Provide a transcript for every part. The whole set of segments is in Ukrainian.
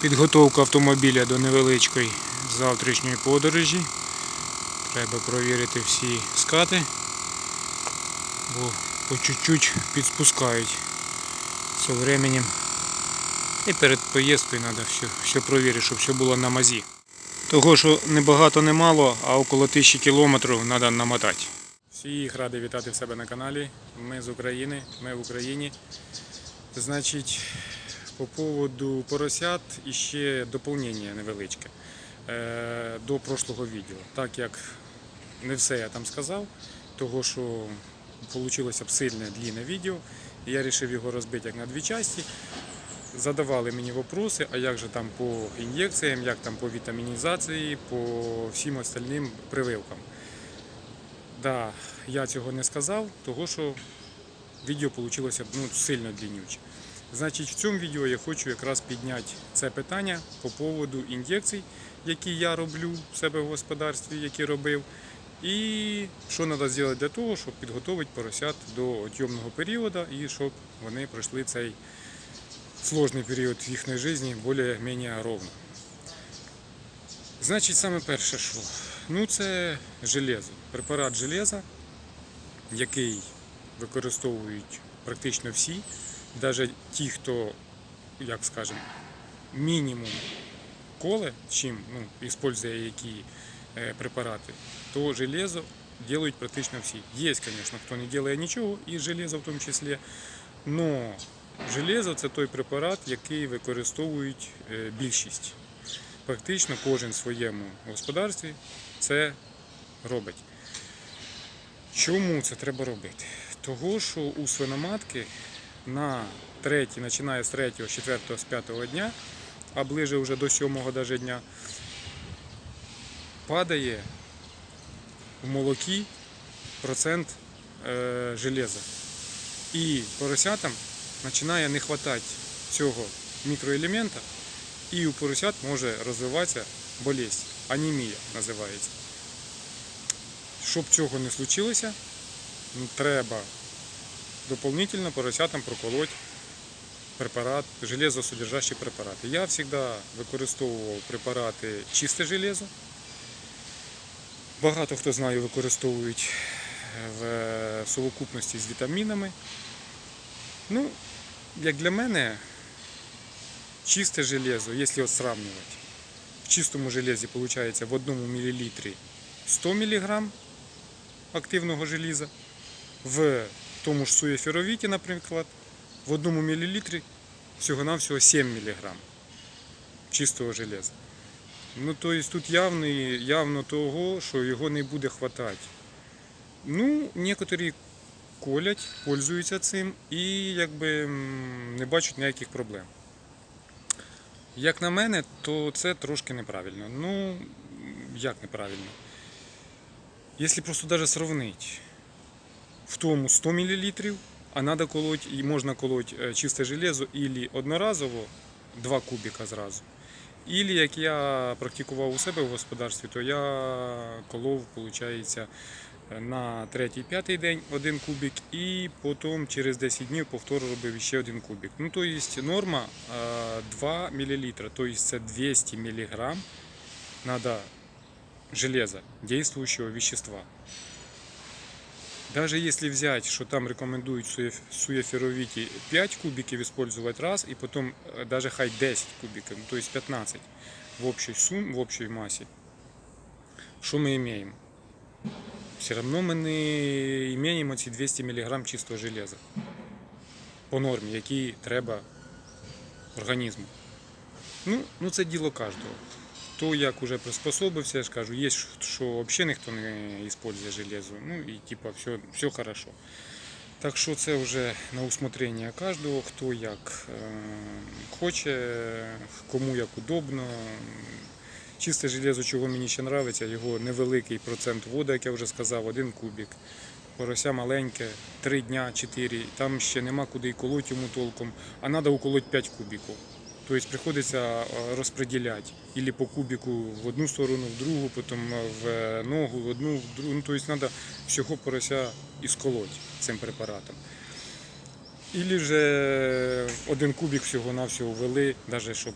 Підготовка автомобіля до невеличкої завтрашньої подорожі. Треба провірити всі скати, бо по чуть-чуть підспускають з временем. І перед поїздкою треба все, все провірити, щоб все було на мазі. Того, що не багато, не мало, а около тисячі кілометрів треба намотати. Всіх радий вітати в себе на каналі. Ми з України, ми в Україні. Значить, по поводу поросят іще доповнення невеличке е, до прошлого відео. Так як не все я там сказав, того що вийшло б сильне длінне відео, і я вирішив його розбити як на дві частини. Задавали мені вопроси, а як же там по ін'єкціям, як там по вітамінізації, по всім остальним прививкам. Да, я цього не сказав, того що відео вийшло ну, сильно длиннюче. Значить, в цьому відео я хочу якраз підняти це питання по поводу ін'єкцій, які я роблю в себе в господарстві, які робив. І що треба зробити для того, щоб підготувати поросят до отйомного періоду і щоб вони пройшли цей сложний період їхньої житті більш-менш ровно. Значить, саме перше, що? Ну, це железо. Препарат железа, який використовують практично всі, навіть ті, хто, як скажемо, мінімум коле, чим ну, використовує які е, препарати, то железо делають практично всі. Є, звісно, хто не робить нічого, і железо в тому числі. Но железо це той препарат, який використовують е, більшість. Практично кожен в своєму господарстві це робить. Чому це треба робити? Того, що у свиноматки на третій, починає з третього, з четвертого, з п'ятого дня, а ближе вже до сьомого даже дня, падає в молокі процент е, железа. І поросятам починає не вистачати цього мікроелемента, і у поросят може розвиватися болезнь, анемія називається. Щоб цього не случилося, треба дополнительно поросятам проколоть препарат, железосодержащі препарати. Я завжди використовував препарати чисте железо. Багато хто знає, використовують в совокупності з вітамінами. Ну, як для мене, чисте железо, якщо от сравнивать, в чистому железі виходить в одному мілілітрі 100 мг активного желіза, в тому ж суєферовіті, наприклад, в одному мілілітрі всього-навсього 7 мг чистого железа. Ну, тобто тут явно, явно того, що його не буде хватати. Ну, некоторі колять, пользуються цим і якби не бачать ніяких проблем. Як на мене, то це трошки неправильно. Ну, як неправильно? Якщо просто даже сравнити в тому 100 мл, а надо колоть, і можна колоть е, чисте железо ілі одноразово 2 кубика зразу. Ілі як я практикував у себе в господарстві, то я колов, виходить, на третій-п'ятий день один кубик, і потім через 10 днів повторно робив ще один кубик. Ну, то есть норма е, 2 мл, то есть це 200 мг надо железа, действующего вещества. Даже если взять, что там рекомендуют суеферовите 5 кубиков использовать раз, и потом э, даже хай 10 кубиков, ну, то есть 15 в общей сумме, в общей массе, что мы имеем? Все равно ми не имеем ці 200 мг чистого железа по нормі, які треба організму. Ну, ну це діло кожного. То як уже приспособився, я ж кажу, є, що взагалі ніхто не використовує железо. Ну і типа все, все хорошо. Так що це вже на усмотрення кожного, хто як е, хоче, кому як удобно. Чисте железо, чого мені ще подобається, його невеликий процент води, як я вже сказав, один кубик. Порося маленьке, 3 дня, 4, там ще нема куди і колоть йому толком, а треба уколоть 5 кубиків. Тобто приходиться е, розподіляти. Ілі по кубику в одну сторону, в другу, потім в ногу, в одну, в другу. Ну, тобто треба всього порося ісколоть цим препаратом. Ілі вже один кубик всього-навсього ввели, навіть щоб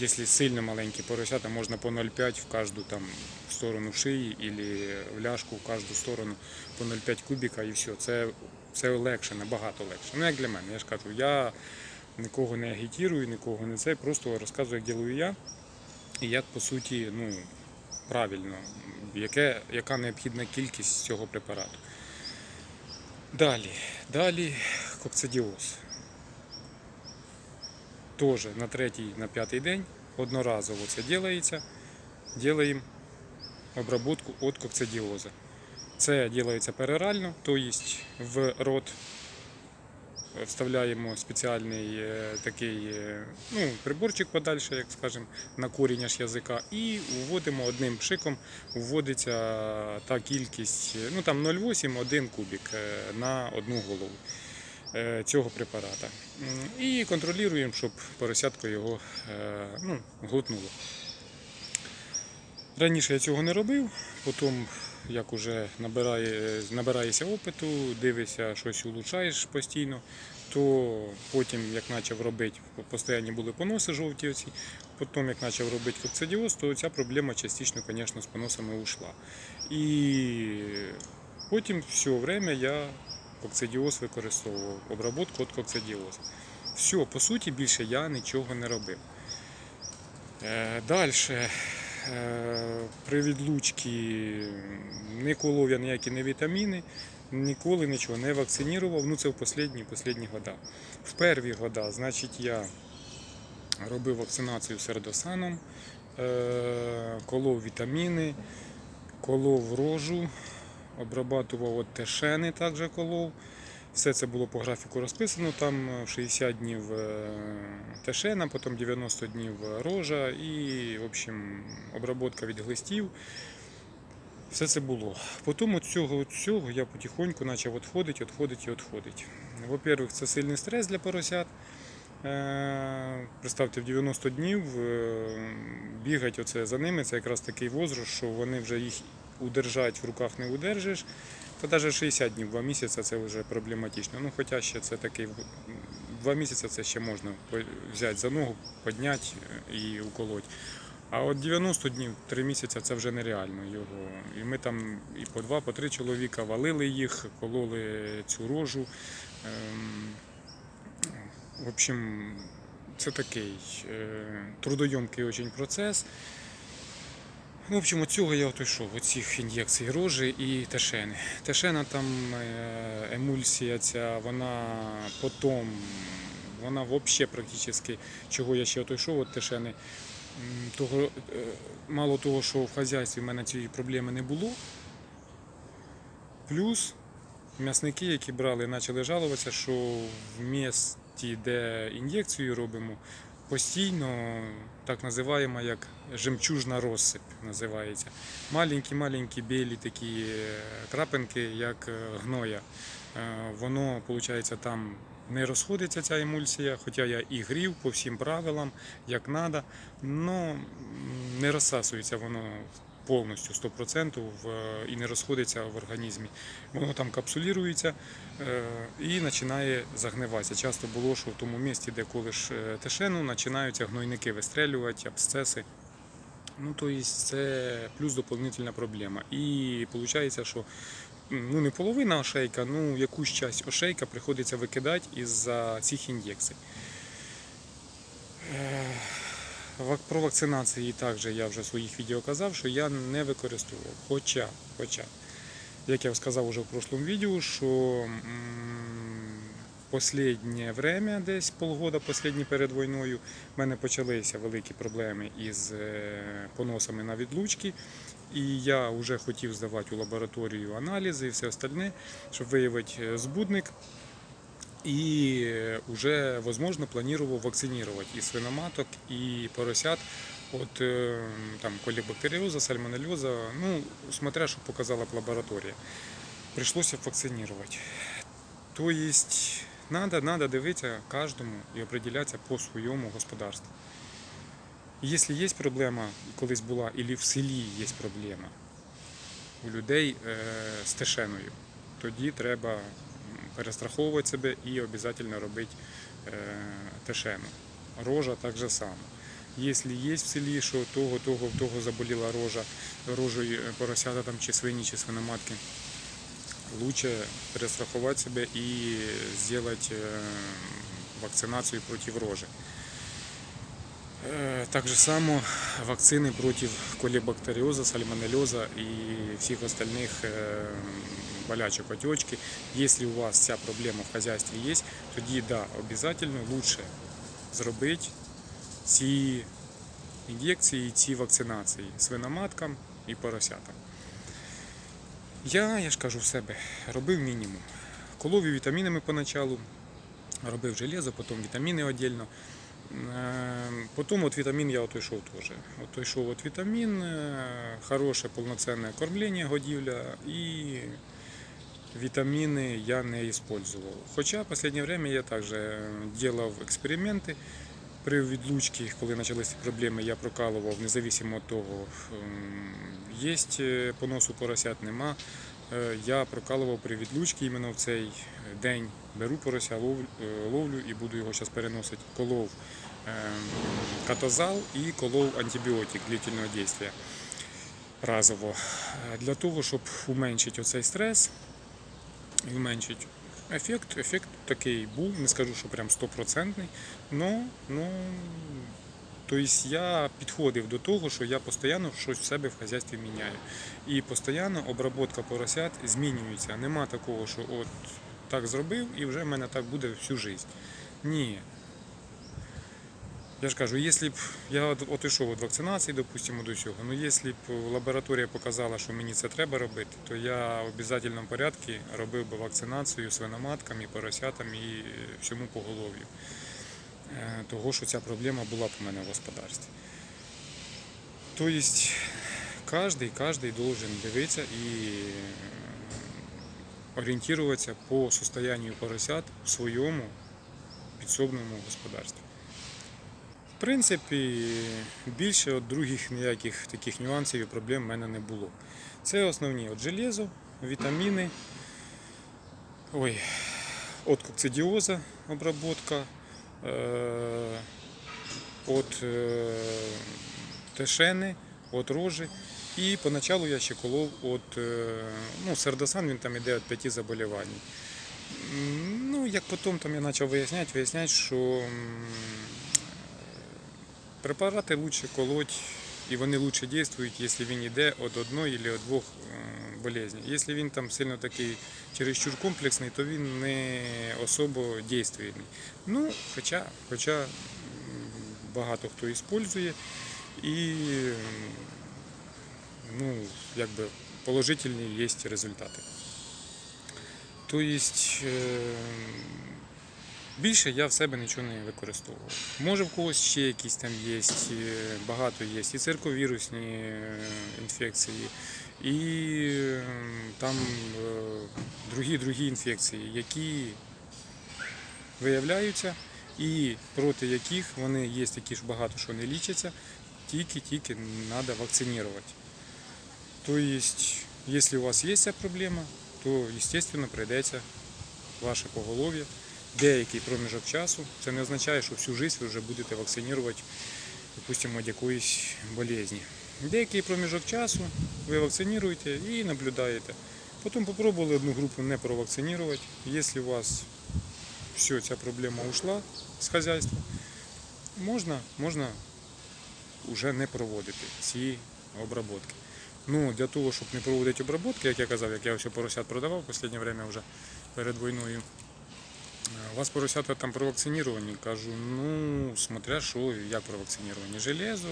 Якщо сильно маленькі поросята, можна по 0,5 в кожну там сторону шиї або в ляшку в кожну сторону по 0,5 кубіка і все. Це, це легше, набагато легше. Ну як для мене, я ж кажу, я нікого не агітірую, нікого не це, просто розказую, як ділаю я. І як по суті, ну, правильно, яке, яка необхідна кількість цього препарату. Далі, далі кокцидіоз. Теж на третій, на п'ятий день одноразово це робиться. Ділаємо обробку від кокцидіоза. Це робиться перорально, тобто в рот вставляємо спеціальний е, такий е, ну, приборчик подальше, як скажемо, на корінь аж язика, і вводимо одним пшиком, вводиться та кількість, е, ну там 0,8 1 кубік на одну голову цього препарата. І контролюємо, щоб поросятко його ну, глотнуло. Раніше я цього не робив, потім, як уже набирає, набираєшся опиту, дивишся, щось улучшаєш постійно, то потім, як почав робити, постійні були поноси жовті оці, потім, як почав робити кокцидіоз, то ця проблема частично, звісно, з поносами ушла. І потім все время я кокцидіоз використовував, обробку від кокцидіозу. Все, по суті, більше я нічого не робив. Далі. При відлучці не колов я ніякі не вітаміни, ніколи нічого не вакцинував. Ну це в останні, останні года. В перві года, значить, я робив вакцинацію сердосаном, е, колов вітаміни, колов рожу, обрабатував от тешени також колов. Все це було по графіку розписано. Там е, 60 днів е, тешена, потім 90 днів рожа і в общем, обробка від глистів. Все це було. Потім від цього, від цього я потихоньку почав відходити, відходити і відходити. Во-первых, це сильний стрес для поросят. Е, Представте, в 90 днів е, бігати оце за ними, це якраз такий возраст, що вони вже їх удержати в руках не удержиш. Та навіть 60 днів, 2 місяці це вже проблематично. Ну, хоча ще це такий 2 місяці це ще можна взяти за ногу, підняти е, і уколоть. А от 90 днів, 3 місяці це вже нереально його. І ми там і по два, по три чоловіка валили їх, кололи цю рожу. Ем, В общем, це такий е, трудойомкий очень процес. Ну, В общем, от цього я от йшов, оцих ін'єкцій рожі і тешени. Тешена там е, емульсія ця, вона потім, вона взагалі практично, чого я ще от йшов від тешени, того, е, мало того, що в хазяйстві в мене цієї проблеми не було. Плюс м'ясники, які брали, почали жалуватися, що в місті, де ін'єкцію робимо, постійно так називаємо як жемчужна розсип називається. Маленькі-маленькі білі такі е, крапинки, як е, гноя. Е, Воно, виходить, там не розходиться ця емульсія, хоча я і грів по всім правилам, як треба, але не розсасується воно повністю 100% в, і не розходиться в організмі. Воно там капсулюється е, і починає загниватися. Часто було, що в тому місці, де колиш тешену, починаються гнойники вистрелювати, абсцеси. Ну, то есть це плюс доповнительна проблема. І виходить, що ну, не половина ошейка, ну якусь часть ошейка приходиться викидати із-за цих ін'єкцій. Е, Про вакцинації також я вже в своїх відео казав, що я не використовував. Хоча, хоча, як я сказав уже в прошлому відео, що Последнє время, десь полгода, последні перед війною, в мене почалися великі проблеми із е, поносами на відлучки. І я вже хотів здавати у лабораторію аналізи і все остальне, щоб виявити е, збудник. І вже, можливо, планував вакцинувати і свиноматок, і поросят от е, там колібактеріоза, сальмонельоза, ну, смотря, що показала б лабораторія. Прийшлося вакцинувати. То есть надо, надо дивитися кожному і определятися по своєму господарству. Якщо є проблема, колись була, або в селі є проблема у людей е, з тешеною, тоді треба перестраховувати себе і обов'язково робити е, тешену. Рожа так же само. Якщо є в селі, що того, того, того заболіла рожа, рожею е, поросята там, чи свині, чи свиноматки, лучше перестрахувати себе і зробити е, вакцинацію проти рожи. Е, Так же само вакцини проти колібактеріоза, сальмонельоза і всіх остальних е, болячок, отечки. Якщо у вас ця проблема в хазяйстві є, тоді да, обов'язково лучше зробити ці ін'єкції, ці вакцинації свиноматкам і поросятам. Я, я ж кажу в себе, робив мінімум. Колов вітамінами поначалу, робив железо, потім вітаміни віддільно. Е, Потім от вітамін я отойшов теж. Отойшов от вітамін, е, хороше повноцінне кормлення, годівля і вітаміни я не использовал. Хоча в останнє время я також делав експерименти. При відлучці, коли почалися проблеми, я прокалував незалежно від того, є понос у поросят, нема. Е, Я прокалував при відлучці іменно в цей день. Беру порося, е, ловлю і буду його зараз переносити. Колов ем, катозал і колов антибіотик длительного дійства разово. Е, Для того, щоб уменшити оцей стрес, і ефект. Ефект такий був, не скажу, що прям стопроцентний. Ну, ну, тобто я підходив до того, що я постійно щось в себе в хазяйстві міняю. І постійно обробка поросят змінюється. Нема такого, що от так зробив і вже в мене так буде всю життя. Ні. Я ж кажу, якщо б я от- отійшов від вакцинації, допустимо, до цього, ну якщо б лабораторія показала, що мені це треба робити, то я в обов'язковому порядку робив би вакцинацію свиноматкам і поросятам і всьому поголов'ю. Е, Того, що ця проблема була б у мене в господарстві. Тобто, кожен, кожен должен дивитися і е, орієнтуватися по состоянию поросят в своєму підсобному господарстві. В принципі, більше от других ніяких таких нюансів і проблем в мене не було. Це основні от железо, вітаміни, ой, от кокцидіоза обробка, е, от е, тешени, от рожі. І поначалу я ще колов от, е, ну, сердосан, він там іде від п'яти заболівань. Ну, як потім там я почав виясняти, виясняти, що препарати лучше колоть, і вони лучше дійствують, якщо він йде від одної або від двох е, болезней. Якщо він там сильно такий чересчур комплексний, то він не особо дійствує. Ну, хоча, хоча багато хто використовує і ну, якби положительні є результати. Тобто е, більше я в себе нічого не використовував. Може в когось ще якісь там є, е, багато є, і цирковірусні е, інфекції, і е, там е, другі другі інфекції, які виявляються і проти яких вони є такі ж багато, що не лічаться, тільки-тільки треба вакцинувати. Тобто, якщо у вас є ця проблема, то, звісно, прийдеться ваше поголов'я деякий проміжок часу. Це не означає, що всю життя ви вже будете вакцинувати, допустимо, від якоїсь болезні. Деякий проміжок часу ви вакциніруєте і наблюдаєте. Потім попробували одну групу не провакцинувати. Якщо у вас все, ця проблема ушла з хазяйства, можна, можна вже не проводити ці обробки. Ну, для того, щоб не проводити обробки, як я казав, як я ось поросят продавав в останнє время вже перед війною. У вас поросята там провакциновані? Кажу, ну, смотря що, як провакциновані. Железо,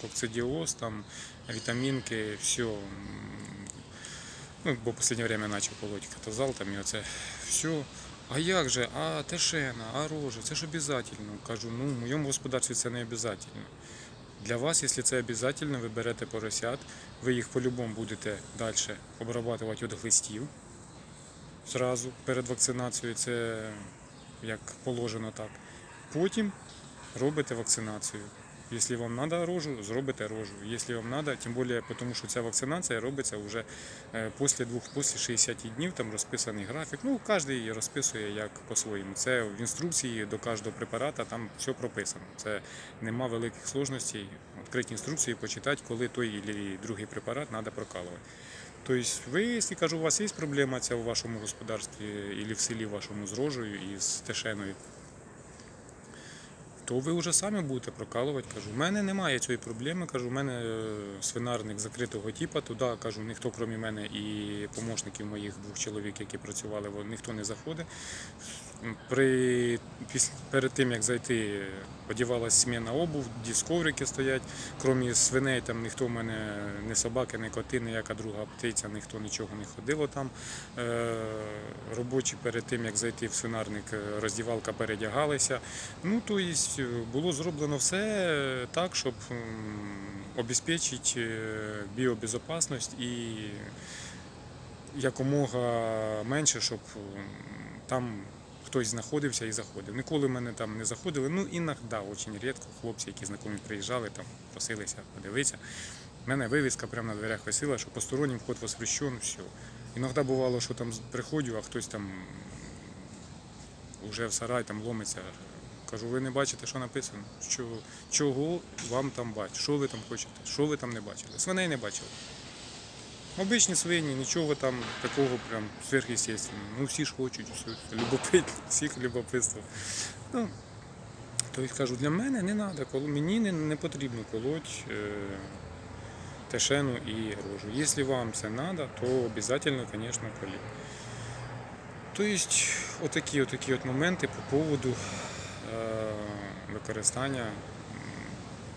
кокцидіоз, там, вітамінки, все. Ну, бо в останнє время почав колоть катазал, там і оце все. А як же? А тешена, а рожа, це ж обов'язково. Кажу, ну в моєму господарстві це не обов'язково. Для вас, якщо це обов'язково, ви берете поросят, ви їх по-любому будете далі обрабатувати від глистів зразу перед вакцинацією, це як положено так. Потім робите вакцинацію. Якщо вам треба рожу, зробите рожу. Якщо вам треба, тим більше, тому що ця вакцинація робиться вже е, після двох, після 60 днів, там розписаний графік. Ну, кожен її розписує як по-своєму. Це в інструкції до кожного препарата там все прописано. Це нема великих сложностей. Відкриті інструкції, почитати, коли той або другий препарат треба прокалувати. Тобто, ви, якщо кажу, у вас є проблема ця у вашому господарстві або в селі вашому з рожею і з тешеною, то ви вже самі будете прокалувати. Кажу, у мене немає цієї проблеми. Кажу, у мене е, свинарник закритого типу, туди кажу, ніхто крім мене і помічників моїх двох чоловік, які працювали, ніхто не заходить. При, піс- перед тим як зайти, одівалась сміна обув, дисковрики стоять. Крім свиней, там ніхто в мене, не собаки, не коти, ніяка друга птиця, ніхто нічого не ходило там. Е, робочі перед тим, як зайти в свинарник, е, роздівалка передягалися. Ну, тобто було зроблено все так, щоб обезпечити біобезопасність і якомога менше, щоб там хтось знаходився і заходив. Ніколи мене там не заходили. Ну, іноді, дуже рідко, хлопці, які знайомі приїжджали, там просилися подивитися. У мене вивіска прямо на дверях висіла, що постороннім вход воспрещен, все. Іноді бувало, що там приходжу, а хтось там вже в сарай там ломиться. Кажу, ви не бачите, що написано? Що, чого вам там бачите? Що ви там хочете? Що ви там не бачили? Свиней не бачили. Обичні свині, нічого там такого прям сверхъестественного. Ну всі ж хочуть, все, любопитні, всіх любопитство. Ну, тобто кажу, для мене не треба, мені не, не потрібно колоть е, тешену і рожу. Якщо вам це треба, то обов'язково, звісно, коліть. Тобто, отакі, отакі от моменти по поводу е, використання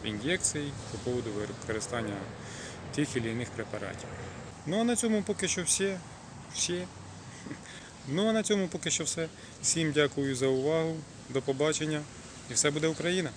ін'єкцій, по поводу використання тих чи інших препаратів. Ну а на цьому поки що все. Всі. Ну а на цьому поки що все. Всім дякую за увагу. До побачення. І все буде Україна!